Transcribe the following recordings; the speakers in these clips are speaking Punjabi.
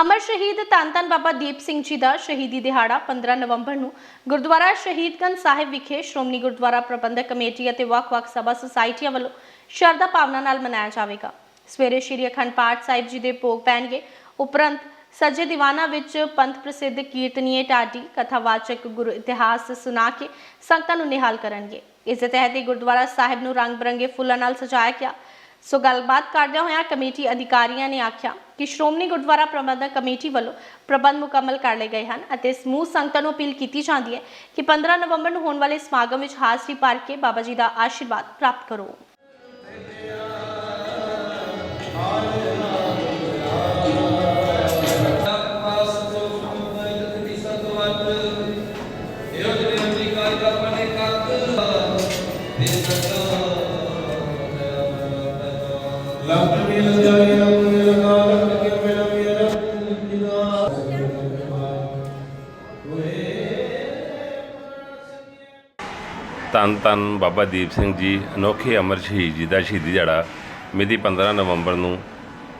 ਅਮਰ ਸ਼ਹੀਦ ਧੰਨ ਧੰਨ ਬਾਬਾ ਦੀਪ ਸਿੰਘ ਜੀ ਦਾ ਸ਼ਹੀਦੀ ਦਿਹਾੜਾ 15 ਨਵੰਬਰ ਨੂੰ ਗੁਰਦੁਆਰਾ ਸ਼ਹੀਦਗੰਜ ਸਾਹਿਬ ਵਿਖੇ ਸ਼੍ਰੋਮਣੀ ਗੁਰਦੁਆਰਾ ਪ੍ਰਬੰਧਕ ਕਮੇਟੀ ਅਤੇ ਵੱਖ-ਵੱਖ ਸਭਾ ਸੁਸਾਇਟੀਆਂ ਵੱਲੋਂ ਸ਼ਰਧਾ ਭਾਵਨਾ ਨਾਲ ਮਨਾਇਆ ਜਾਵੇਗਾ। ਸਵੇਰੇ ਸ਼੍ਰੀ ਅਖੰਡ ਪਾਠ ਸਾਹਿਬ ਜੀ ਦੇ ਭੋਗ ਪੈਣਗੇ। ਉਪਰੰਤ ਸੱਜੇ ਦੀਵਾਨਾ ਵਿੱਚ ਪੰਥ ਪ੍ਰਸਿੱਧ ਕੀਰਤਨੀਏ ਢਾਡੀ, ਕਥਾਵਾਚਕ ਗੁਰੂ ਇਤਿਹਾਸ ਸੁਣਾ ਕੇ ਸੰਗਤਾਂ ਨੂੰ ਨਿਹਾਲ ਕਰਨਗੇ। ਇਸ ਦੇ ਤਹਿਤ ਹੀ ਗੁਰਦੁਆਰਾ ਸਾਹਿਬ ਨੂੰ ਰੰਗ ਬਰੰਗੇ ਫੁੱਲਾਂ ਨਾਲ ਸਜਾਇਆ ਗਿਆ। ਸੋ ਗੱਲਬਾਤ ਕਰਦਿਆਂ ਹੋਇਆਂ ਕਮੇਟੀ ਅਧਿਕਾਰੀਆਂ ਨੇ ਆਖਿਆ ਕਿ ਸ਼੍ਰੋਮਣੀ ਗੁਰਦੁਆਰਾ ਪ੍ਰਬੰਧਕ ਕਮੇਟੀ ਵੱਲੋਂ ਪ੍ਰਬੰਧ ਮੁਕੰਮਲ ਕਰ ਲਏ ਗਏ ਹਨ ਅਤੇ ਸਮੂਹ ਸੰਗਤਾਂ ਨੂੰ ਅਪੀਲ ਕੀਤੀ ਜਾਂਦੀ ਹੈ ਕਿ 15 ਨਵੰਬਰ ਨੂੰ ਹੋਣ ਵਾਲੇ ਸਮਾਗਮ ਵਿੱਚ ਹਾਜ਼ਰੀ ਭਰ ਕੇ ਬਾਬਾ ਜੀ ਦਾ ਆਸ਼ੀਰਵਾਦ ਪ੍ਰਾਪਤ ਕਰੋ। ਲੱਖ ਮਿਲ ਜਾਏ ਧੰਨ ਧੰਨ ਬਾਬਾ ਦੀਪ ਸਿੰਘ ਜੀ, ਅਨੋਖੇ ਅਮਰ ਸ਼ਹੀਦ ਜੀ ਦਾ ਸ਼ਹੀਦੀ ਦਿਹਾੜਾ ਮਿਤੀ 15 ਨਵੰਬਰ ਨੂੰ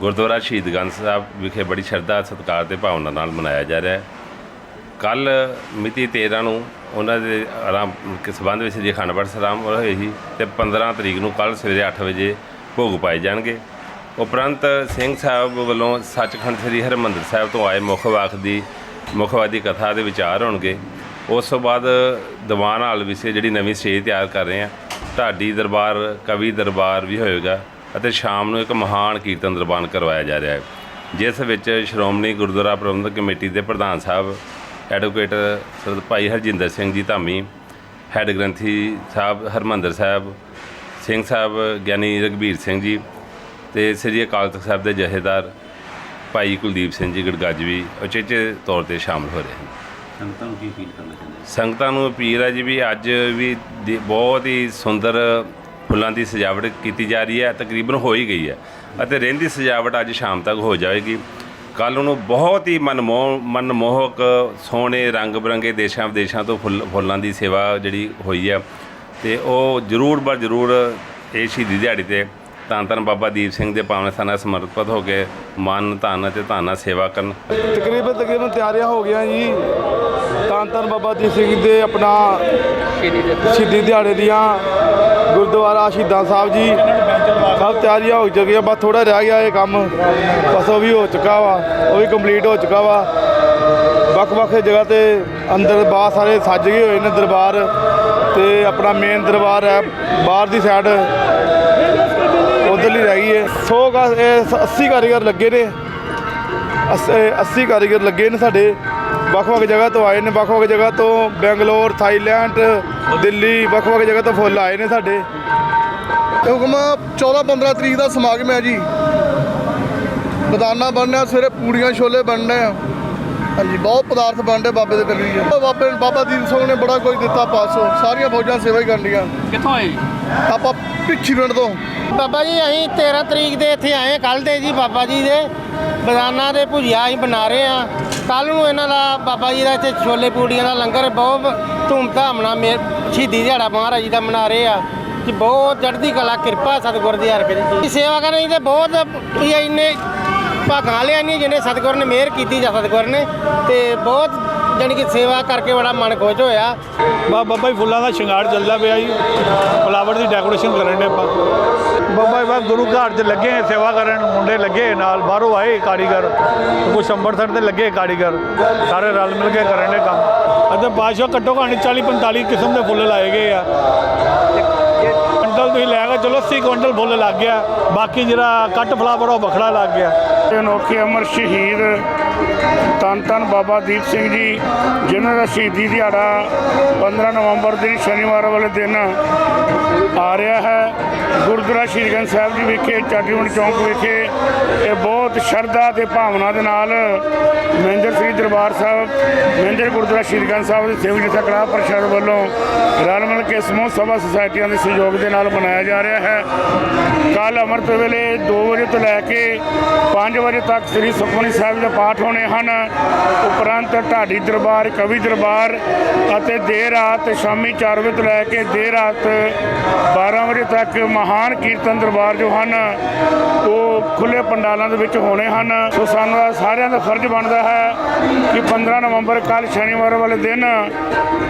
ਗੁਰਦੁਆਰਾ ਸ਼ਹੀਦਗੰਜ ਸਾਹਿਬ ਵਿਖੇ ਬੜੀ ਸ਼ਰਧਾ, ਸਤਿਕਾਰ ਤੇ ਭਾਵਨਾ ਨਾਲ ਮਨਾਇਆ ਜਾ ਰਿਹਾ ਹੈ। ਕੱਲ ਮਿਤੀ 13 ਨੂੰ ਉਹਨਾਂ ਦੇ ਆਰਾਮ ਕੇ ਸੰਬੰਧ ਵਿੱਚ ਜੀ ਅਖੰਡ ਪਾਠ ਸਲਾਮ ਹੋਏ ਸੀ ਤੇ 15 ਤਰੀਕ ਨੂੰ ਕੱਲ ਸਵੇਰੇ 8 ਵਜੇ ਭੋਗ ਪਾਏ ਜਾਣਗੇ। ਉਪਰੰਤ ਸਿੰਘ ਸਾਹਿਬ ਵੱਲੋਂ ਸੱਚਖੰਡ ਸ੍ਰੀ ਹਰਿਮੰਦਰ ਸਾਹਿਬ ਤੋਂ ਆਏ ਮੁੱਖ ਵਾਕ ਦੀ ਮੁੱਖਵਾਦੀ ਕਥਾ ਦੇ ਵਿਚਾਰ ਹੋਣਗੇ। ਉਸ ਤੋਂ ਬਾਅਦ ਦੀਵਾਨ ਹਾਲ ਵੀ ਸੀ, ਜਿਹੜੀ ਨਵੀਂ ਸਟੇਜ ਤਿਆਰ ਕਰ ਰਹੇ ਆ ਢਾਡੀ ਦਰਬਾਰ, ਕਵੀ ਦਰਬਾਰ ਵੀ ਹੋਏਗਾ ਅਤੇ ਸ਼ਾਮ ਨੂੰ ਇੱਕ ਮਹਾਨ ਕੀਰਤਨ ਦਰਬਾਰ ਕਰਵਾਇਆ ਜਾ ਰਿਹਾ ਹੈ। ਜਿਸ ਵਿੱਚ ਸ਼੍ਰੋਮਣੀ ਗੁਰਦੁਆਰਾ ਪ੍ਰਬੰਧਕ ਕਮੇਟੀ ਦੇ ਪ੍ਰਧਾਨ ਸਾਹਿਬ ਐਡਵੋਕੇਟ ਸਰ ਭਾਈ ਹਰਜਿੰਦਰ ਸਿੰਘ ਜੀ ਧਾਮੀ, ਹੈੱਡ ਗ੍ਰੰਥੀ ਸਾਹਿਬ ਹਰਮੰਦਰ ਸਾਹਿਬ, ਸਿੰਘ ਸਾਹਿਬ ਗਿਆਨੀ ਰਘਬੀਰ ਸਿੰਘ ਜੀ ਤੇ ਸ੍ਰੀ ਅਕਾਲ ਤਖਤ ਸਾਹਿਬ ਦੇ ਜਥੇਦਾਰ ਭਾਈ ਕੁਲਦੀਪ ਸਿੰਘ ਜੀ, ਗੜਗਾਜਵੀ ਉਚੇਚੇ ਤੌਰ ਤੇ ਸ਼ਾਮਲ ਹੋ ਰਹੇ ਹਨ। ਸੰਗਤਾਂ ਨੂੰ ਕੀ ਅਪੀਲ ਕਰਨਾ ਚਾਹੁੰਦੇ ਸੰਗਤਾਂ ਨੂੰ ਅਪੀਲ ਹੈ ਜੀ ਵੀ ਅੱਜ ਵੀ ਦੇ ਬਹੁਤ ਹੀ ਸੁੰਦਰ ਫੁੱਲਾਂ ਦੀ ਸਜਾਵਟ ਕੀਤੀ ਜਾ ਰਹੀ ਹੈ, ਤਕਰੀਬਨ ਹੋ ਹੀ ਗਈ ਹੈ। ਅਤੇ ਰਹਿੰਦੀ ਸਜਾਵਟ ਅੱਜ ਸ਼ਾਮ ਤੱਕ ਹੋ ਜਾਏਗੀ। ਕੱਲ ਨੂੰ ਬਹੁਤ ਹੀ ਮਨਮੋਹ, ਮਨਮੋਹਕ ਸੋਹਣੇ ਰੰਗ ਬਰੰਗੇ ਦੇਸ਼ਾਂ ਵਿਦੇਸ਼ਾਂ ਤੋਂ ਫੁੱਲ, ਫੁੱਲਾਂ ਦੀ ਸੇਵਾ ਜਿਹੜੀ ਹੋਈ ਹੈ। ਤੇ ਉਹ ਜ਼ਰੂਰ ਬਰ ਜ਼ਰੂਰ ਇਹ ਸ਼ਹੀਦੀ ਦਿਹਾੜੀ ਤੇ ਧੰਨ ਧੰਨ ਬਾਬਾ ਦੀਪ ਸਿੰਘ ਦੇ ਪਾਵਨ ਸਥਾਨਾਂ ਸਮਰਪਿਤ ਹੋ ਕੇ ਮਨ, ਧਨ ਅਤੇ ਧਾਨਾ ਸੇਵਾ ਕਰਨ। ਤਕਰੀਬਨ ਤਕਰੀਬਨ ਤਿਆਰੀਆਂ ਹੋ ਗਈਆਂ ਜੀ। ਤਾਂ ਧੰਨ ਬਾਬਾ ਦੀਪ ਸਿੰਘ ਦੇ ਆਪਣਾ ਸ਼ਹੀਦੀ ਦਿਹਾੜੇ ਦੀਆਂ ਗੁਰਦੁਆਰਾ ਸ਼ਹੀਦਾਂ ਸਾਹਿਬ ਜੀ। ਸਭ ਤਿਆਰੀਆਂ ਹੋ ਚੁੱਕੀਆਂ, ਬਸ ਥੋੜਾ ਰਹਿ ਗਿਆ ਇਹ ਕੰਮ। ਬਸ ਉਹ ਵੀ ਹੋ ਚੁੱਕਾ ਵਾ, ਉਹ ਵੀ ਕੰਪਲੀਟ ਹੋ ਚੁੱਕਾ ਵਾ। ਵੱਖ ਵੱਖ ਜਗ੍ਹਾ ਤੇ ਅੰਦਰ ਬਾਹਰ ਸਾਰੇ ਸੱਜ ਗਏ ਹੋਏ ਨੇ ਦਰਬਾਰ ਤੇ ਆਪਣਾ ਮੇਨ ਦਰਬਾਰ ਹੈ, ਬਾਹਰ ਦੀ ਸਾਈਡ ਉਧਰਲੀ ਰਹਿ ਗਈ ਹੈ। 100 ਕਾ ਇਹ 80 ਕਾਰੀਗਰ ਲੱਗੇ ਨੇ। ਅਸ- 80 ਕਾਰੀਗਰ ਲੱਗੇ ਨੇ ਸਾਡੇ। ਵੱਖ-ਵੱਖ ਜਗ੍ਹਾ ਤੋਂ ਆਏ ਨੇ। ਵੱਖ-ਵੱਖ ਜਗ੍ਹਾ ਤੋਂ ਬੈਂਗਲੌਰ, ਥਾਈਲੈਂਡ, ਦਿੱਲੀ ਵੱਖ-ਵੱਖ ਜਗ੍ਹਾ ਤੋਂ ਫੁੱਲ ਆਏ ਨੇ ਸਾਡੇ। ਇਹ ਹੁਕਮ 14 15 ਤਰੀਕ ਦਾ ਸਮਾਗਮ ਹੈ ਜੀ। ਬਦਾਨਾ ਬਣਨਾ ਸਵੇਰੇ ਪੂੜੀਆਂ ਛੋਲੇ ਬਣਨੇ ਆ। ਹਾਂਜੀ ਬਹੁਤ ਪਦਾਰਥ ਬਣਦੇ ਬਾਬੇ ਦੇ ਕਰੀ ਜੀ ਬਾਬੇ ਬਾਬਾ ਦੀਪ ਸਿੰਘ ਨੇ ਬੜਾ ਕੁਝ ਦਿੱਤਾ ਪਾਸੋਂ ਸਾਰੀਆਂ ਫੌਜਾਂ ਸੇਵਾ ਹੀ ਕਰਨੀਆਂ ਕਿੱਥੋਂ ਆਏ? ਆਪਾਂ ਭਿੱਖੀ ਪਿੰਡ ਤੋਂ। ਬਾਬਾ ਜੀ ਅਸੀਂ 13 ਤਰੀਕ ਦੇ ਇੱਥੇ ਆਏ ਕੱਲ ਦੇ ਜੀ ਬਾਬਾ ਜੀ ਦੇ। ਬਦਾਨਾ ਦੇ ਭੁਜੀਆ ਅਸੀਂ ਬਣਾ ਰਹੇ ਆ ਕੱਲ ਨੂੰ ਇਹਨਾਂ ਦਾ ਬਾਬਾ ਜੀ ਦਾ ਇੱਥੇ ਛੋਲੇ ਪੂੜੀਆਂ ਦਾ ਲੰਗਰ ਬਹੁਤ ਧੂਮਧਾਮ ਨਾਲ ਮੇ ਸ਼ਹੀਦੀ ਦਿਹਾੜਾ ਮਹਾਰਾਜ ਜੀ ਦਾ ਮਨਾ ਰਹੇ ਆ। ਕਿ ਬਹੁਤ ਚੜ੍ਹਦੀ ਕਲਾ ਕਿਰਪਾ ਸਤਿਗੁਰ ਦੀ ਹਰ ਕਰੀ ਸੇਵਾ ਕਰਨੀ ਤੇ ਬਹੁਤ ਵੀ ਇੰਨੇ ਭਾਗਾਂ ਕਾਲਿਆ ਨਹੀਂ ਜਿਹਨੇ ਸਤਿਗੁਰ ਨੇ ਮਿਹਰ ਕੀਤੀ ਜਾ ਸਤਿਗੁਰ ਨੇ ਤੇ ਬਹੁਤ ਜਾਣੀ ਕਿ ਸੇਵਾ ਕਰਕੇ ਬੜਾ ਮਨ ਖੁਸ਼ ਹੋਇਆ। ਬਾ ਬਾਬਾ ਜੀ ਫੁੱਲਾਂ ਦਾ ਸ਼ਿੰਗਾਰ ਚੱਲਦਾ ਪਿਆ ਜੀ। ਫਲਾਵਰ ਦੀ ਡੈਕੋਰੇਸ਼ਨ ਕਰਨ ਦੇ ਆਪਾਂ। ਬਾਬਾ ਜੀ ਬਸ ਗੁਰੂ ਘਰ 'ਚ ਲੱਗੇ ਆ ਸੇਵਾ ਕਰਨ। ਮੁੰਡੇ ਲੱਗੇ ਨਾਲ, ਬਾਹਰੋਂ ਆਏ ਕਾਰੀਗਰ। ਕੁਛ ਅੰਮ੍ਰਿਤਸਰ ਦੇ ਲੱਗੇ ਕਾਰੀਗਰ। ਸਾਰੇ ਰਲ ਮਿਲ ਕੇ ਕਰਨ ਨੇ ਕੰਮ। ਅਤੇ ਬਾਦਸ਼ਾਹ ਘੱਟੋ ਘੱਟ 40 45 ਕਿਸਮ ਦੇ ਫੁੱਲ ਲਾਏ ਗਏ ਆ। ਕੁਇੰਟਲ ਤੁਸੀਂ ਲੈ ਕੇ ਚਲੋ 80 ਕੁਇੰਟਲ ਫੁੱਲ ਲੱਗ ਗਿਆ। ਬਾਕੀ ਜਿਹੜਾ ਕੱਟ ਫਲਾਵਰ ਉਹ ਵੱਖਰਾ ਲੱਗ ਗਿਆ। ਅਨੋਖੇ ਅਮਰ ਸ਼ਹੀਦ ਧੰਨ ਧੰਨ ਬਾਬਾ ਦੀਪ ਸਿੰਘ ਜੀ, ਜਿਨ੍ਹਾਂ ਦਾ ਸ਼ਹੀਦੀ ਦਿਹਾੜਾ 15 ਨਵੰਬਰ ਦੇ ਸ਼ਨੀਵਾਰ ਵਾਲੇ ਦਿਨ ਆ ਰਿਹਾ ਹੈ। ਗੁਰਦੁਆਰਾ ਸ਼੍ਰੀ ਸ਼੍ਰੀਗੰਜ ਸਾਹਿਬ ਜੀ ਵਿਖੇ ਚਾਟੀਵੰਡ ਚੌਂਕ ਵਿਖੇ ਇਹ ਬਹੁਤ ਸ਼ਰਧਾ ਤੇ ਭਾਵਨਾ ਦੇ ਨਾਲ ਮਹਿੰਦਰ ਸ੍ਰੀ ਦਰਬਾਰ ਸਾਹਿਬ ਮਹਿੰਦਰ ਗੁਰਦੁਆਰਾ ਸ਼੍ਰੀ ਸ਼੍ਰੀਗੰਜ ਸਾਹਿਬ ਦੇ ਸੇਵਕ ਜਥਾ ਕੜਾ ਪ੍ਰਸ਼ਾਦ ਵੱਲੋਂ ਰਲ ਮਿਲ ਕੇ ਸਮੂਹ ਸਭਾ ਸੁਸਾਇਟੀਆਂ ਦੇ ਸਹਿਯੋਗ ਦੇ ਨਾਲ ਮਨਾਇਆ ਜਾ ਰਿਹਾ ਹੈ। ਕੱਲ ਅੰਮ੍ਰਿਤ ਵੇਲੇ 2 ਵਜੇ ਤੋਂ ਲੈ ਕੇ 5 5 ਵਜੇ ਤੱਕ ਸ੍ਰੀ ਸੁਖਮਨੀ ਸਾਹਿਬ ਦੇ ਪਾਠ ਹੋਣੇ ਹਨ। ਉਪਰੰਤ ਢਾਡੀ ਦਰਬਾਰ, ਕਵੀ ਦਰਬਾਰ ਅਤੇ ਦੇਰ ਰਾਤ ਸ਼ਾਮੀ 4 ਵਜੇ ਤੋਂ ਲੈ ਕੇ ਦੇਰ ਰਾਤ 12 ਵਜੇ ਤੱਕ ਮਹਾਨ ਕੀਰਤਨ ਦਰਬਾਰ ਜੋ ਹਨ, ਉਹ ਖੁੱਲੇ ਪੰਡਾਲਾਂ ਦੇ ਵਿੱਚ ਹੋਣੇ ਹਨ। ਸੋ ਸਾਨੂੰ ਸਾਰਿਆਂ ਦਾ ਫਰਜ਼ ਬਣਦਾ ਹੈ ਕਿ 15 ਨਵੰਬਰ ਕੱਲ ਸ਼ਨੀਵਾਰ ਵਾਲੇ ਦਿਨ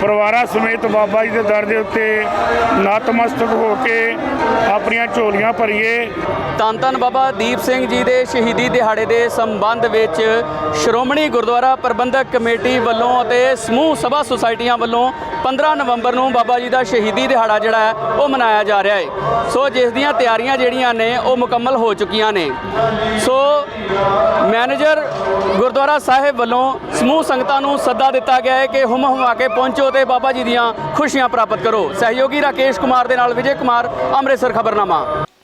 ਪਰਿਵਾਰਾਂ ਸਮੇਤ ਬਾਬਾ ਜੀ ਦੇ ਦਰ ਦੇ ਉੱਤੇ ਨਤਮਸਤਕ ਹੋ ਕੇ ਆਪਣੀਆਂ ਝੋਲੀਆਂ ਭਰੀਏ। ਧੰਨ ਧੰਨ ਬਾਬਾ ਦੀਪ ਸਿੰਘ ਜੀ ਦੇ ਸ਼ਹੀਦੀ ਦਿਹਾੜੇ ਦੇ ਸੰਬੰਧ ਵਿੱਚ ਸ਼੍ਰੋਮਣੀ ਗੁਰਦੁਆਰਾ ਪ੍ਰਬੰਧਕ ਕਮੇਟੀ ਵੱਲੋਂ ਅਤੇ ਸਮੂਹ ਸਭਾ ਸੁਸਾਇਟੀਆਂ ਵੱਲੋਂ 15 ਨਵੰਬਰ ਨੂੰ ਬਾਬਾ ਜੀ ਦਾ ਸ਼ਹੀਦੀ ਦਿਹਾੜਾ ਜਿਹੜਾ ਹੈ, ਉਹ ਮਨਾਇਆ ਜਾ ਰਿਹਾ ਹੈ। ਸੋ ਜਿਸ ਦੀਆਂ ਤਿਆਰੀਆਂ ਜਿਹੜੀਆਂ ਨੇ, ਉਹ ਮੁਕੰਮਲ ਹੋ ਚੁੱਕੀਆਂ ਨੇ। ਸੋ ਮੈਨੇਜਰ ਗੁਰਦੁਆਰਾ ਸਾਹਿਬ ਵੱਲੋਂ ਸਮੂਹ ਸੰਗਤਾਂ ਨੂੰ ਸੱਦਾ ਦਿੱਤਾ ਗਿਆ ਹੈ ਕਿ ਹੁਮ ਹੁਮਾ ਕੇ ਪਹੁੰਚੋ ਤੇ ਬਾਬਾ ਜੀ ਦੀਆਂ ਖੁਸ਼ੀਆਂ ਪ੍ਰਾਪਤ ਕਰੋ। ਸਹਿਯੋਗੀ ਰਾਕੇਸ਼ ਕੁਮਾਰ ਦੇ ਨਾਲ ਵਿਜੇ ਕੁਮਾਰ, ਅੰਮ੍ਰਿਤਸਰ ਖਬਰਨਾਮਾ।